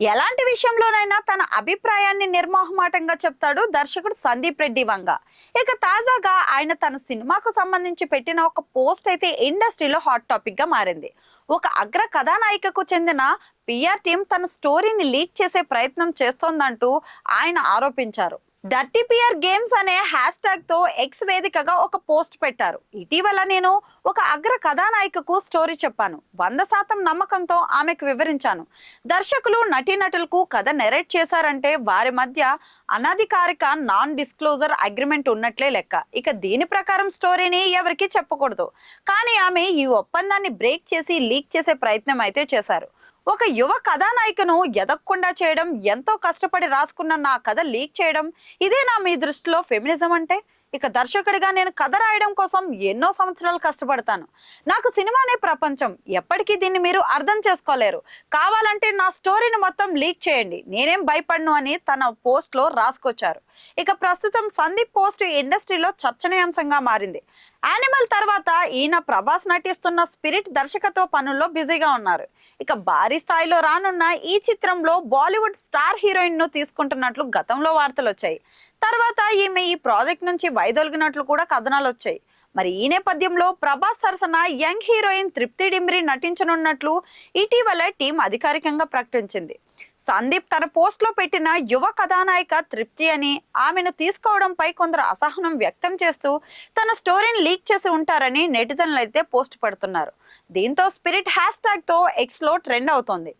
ఎలాంటి విషయంలోనైనా తన అభిప్రాయాన్ని నిర్మోహమాటంగా చెప్తాడు దర్శకుడు సందీప్ రెడ్డి వంగ. ఇక తాజాగా ఆయన తన సినిమాకు సంబంధించి పెట్టిన ఒక పోస్ట్ అయితే ఇండస్ట్రీలో హాట్ టాపిక్గా మారింది. ఒక అగ్ర కథానాయికకు చెందిన పిఆర్ టీం తన స్టోరీని లీక్ చేసే ప్రయత్నం చేస్తోందంటూ ఆయన ఆరోపించారు. డర్టీ పియర్ గేమ్స్ అనే హ్యాష్ ట్యాగ్తో ఎక్స్ వేదికగా ఒక పోస్ట్ పెట్టారు. ఇటీవల నేను ఒక అగ్ర కథానాయికకు స్టోరీ చెప్పాను. వంద శాతం నమ్మకంతో ఆమెకు వివరించాను. దర్శకులు నటీనటులకు కథ నెరేట్ చేశారంటే వారి మధ్య అనధికారిక నాన్ డిస్క్లోజర్ అగ్రిమెంట్ ఉన్నట్లే లెక్క. ఇక దీని ప్రకారం స్టోరీని ఎవరికి చెప్పకూడదు. కానీ ఆమె ఈ ఒప్పందాన్ని బ్రేక్ చేసి లీక్ చేసే ప్రయత్నం అయితే చేశారు. ఒక యువ కథానాయికను ఎదగకుండా చేయడం ఎంతో కష్టపడి రాసుకున్న నా కథ లీక్ చేయడం ఇదే నా మీ దృష్టిలో ఫెమినిజం అంటే? ఇక దర్శకుడిగా నేను కథ రాయడం కోసం ఎన్నో సంవత్సరాలు కష్టపడతాను. నాకు సినిమానే ప్రపంచం. ఎప్పటికీ దీన్ని మీరు అర్థం చేసుకోలేరు. కావాలంటే నా స్టోరీని మొత్తం లీక్ చేయండి. నేనేం భయపడను అని తన పోస్ట్లో రాసుకొచ్చారు. ఇక ప్రస్తుతం సందీప్ పోస్ట్ ఇండస్ట్రీలో చర్చనీయాంశంగా మారింది. యానిమల్ తర్వాత ఈయన ప్రభాస్ నటిస్తున్న స్పిరిట్ దర్శకత్వ పనుల్లో బిజీగా ఉన్నారు. ఇక భారీ స్థాయిలో రానున్న ఈ చిత్రంలో బాలీవుడ్ స్టార్ హీరోయిన్ను తీసుకుంటున్నట్లు గతంలో వార్తలు వచ్చాయి తర్వాత ఈమె ఈ ప్రాజెక్ట్ నుంచి వైదొలిగినట్లు కూడా కథనాలు వచ్చాయి మరి ఈ నేపథ్యంలో ప్రభాస్ సరసన యంగ్ హీరోయిన్ తృప్తి డిమ్రి నటించనున్నట్లు ఇటీవల టీం అధికారికంగా ప్రకటించింది. సందీప్ తన పోస్ట్లో పెట్టిన యువ కథానాయిక తృప్తి అని ఆమెను తీసుకోవడంపై కొందరు అసహనం వ్యక్తం చేస్తూ తన స్టోరీని లీక్ చేసి ఉంటారని నెటిజన్లు అయితే పోస్ట్ పెడుతున్నారు. దీంతో స్పిరిట్ హ్యాష్ ట్యాగ్తో ఎక్స్లో ట్రెండ్ అవుతోంది.